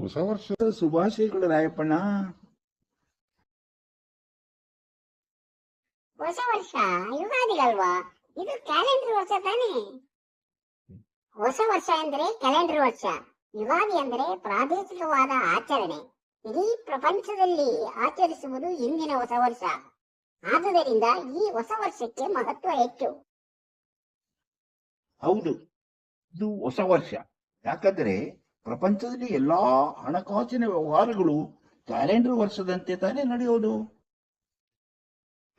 ಹೊಸ ವರ್ಷದ ಶುಭಾಶಯಗಳು ರಾಯಪ್ಪಣ್ಣ. ಹೊಸ ವರ್ಷ ಯುಗಾದಿಗಲ್ವಾ? ಇದು ಕ್ಯಾಲೆಂಡರ್ ವರ್ಷ ತಾನೇ? ಹೊಸ ವರ್ಷ ಎಂದರೆ ಕ್ಯಾಲೆಂಡರ್ ವರ್ಷ ಯುಗಾದಿ ಅಂದ್ರೆ ಪ್ರಾದೇಶಿಕವಾದ ಆಚರಣೆ. ಇಡೀ ಪ್ರಪಂಚದಲ್ಲಿ ಆಚರಿಸುವುದು ಇಂದಿನ ಹೊಸ ವರ್ಷ. ಆದುದರಿಂದ ಈ ಹೊಸ ವರ್ಷಕ್ಕೆ ಮಹತ್ವ ಹೆಚ್ಚು. ಹೌದು ಇದು ಹೊಸ ವರ್ಷ. ಯಾಕಂದ್ರೆ ಪ್ರಪಂಚದಲ್ಲಿ ಎಲ್ಲಾ ಹಣಕಾಸಿನ ವ್ಯವಹಾರಗಳು ಕ್ಯಾಲೆಂಡರ್ ವರ್ಷದಂತೆ ತಾನೇ ನಡೆಯೋದು.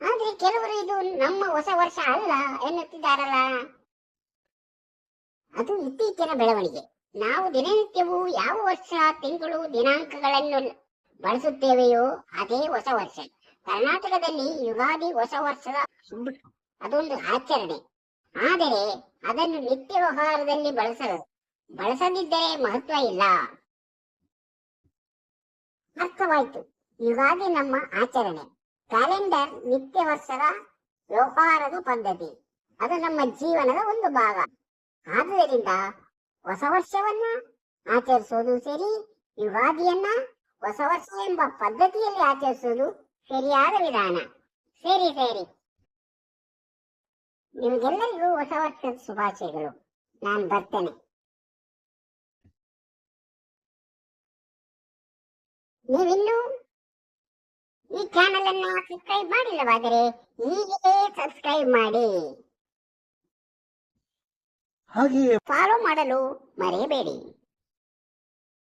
ಆದ್ರೆ ಕೆಲವರು ಇದು ನಮ್ಮ ಹೊಸ ವರ್ಷ ಅಲ್ಲ ಎನ್ನುತ್ತಿದ್ದಾರಲ್ಲ. ಅದು ಇತ್ತೀಚಿನ ಬೆಳವಣಿಗೆ. ನಾವು ದಿನನಿತ್ಯವೂ ಯಾವ ವರ್ಷ ತಿಂಗಳು ದಿನಾಂಕಗಳನ್ನು ಬಳಸುತ್ತೇವೆಯೋ ಅದೇ ಹೊಸ ವರ್ಷ. ಕರ್ನಾಟಕದಲ್ಲಿ ಯುಗಾದಿ ಹೊಸ ವರ್ಷದ ಅದೊಂದು ಆಚರಣೆ. ಆದರೆ ಅದನ್ನು ನಿತ್ಯ ವ್ಯವಹಾರದಲ್ಲಿ ಬಳಸಲು ಬಳಸದಿದ್ದರೆ ಮಹತ್ವ ಇಲ್ಲ. ಅರ್ಥವಾಯ್ತು. ಯುಗಾದಿ ನಮ್ಮ ಆಚರಣೆ. ಕ್ಯಾಲೆಂಡರ್ ನಿತ್ಯ ವರ್ಷದ ವ್ಯವಹಾರದ ಪದ್ಧತಿ. ಅದು ನಮ್ಮ ಜೀವನದ ಒಂದು ಭಾಗ. ಆದುದರಿಂದ ಹೊಸ ವರ್ಷವನ್ನ ಆಚರಿಸುವುದು ಸರಿ, ಯುಗಾದಿಯನ್ನ ಹೊಸ ವರ್ಷ ಎಂಬ ಪದ್ಧತಿಯಲ್ಲಿ ಆಚರಿಸುವುದು ಸರಿಯಾದ ವಿಧಾನ. ಸರಿ ಸರಿ. ನಿಮಗೆಲ್ಲರಿಗೂ ಹೊಸ ವರ್ಷದ ಶುಭಾಶಯಗಳು. ನಾನು ಬರ್ತೇನೆ. ನೀವಿನ್ನೂ ಈ ಚಾನೆಲ್ ಅನ್ನು ಸಬ್ಸ್ಕ್ರೈಬ್ ಮಾಡಿಲ್ಲವಾದರೆ ಈಗಲೇ ಸಬ್ಸ್ಕ್ರೈಬ್ ಮಾಡಿ. ಹಾಗೆಯೇ ಫಾಲೋ ಮಾಡಲು ಮರೆಯಬೇಡಿ.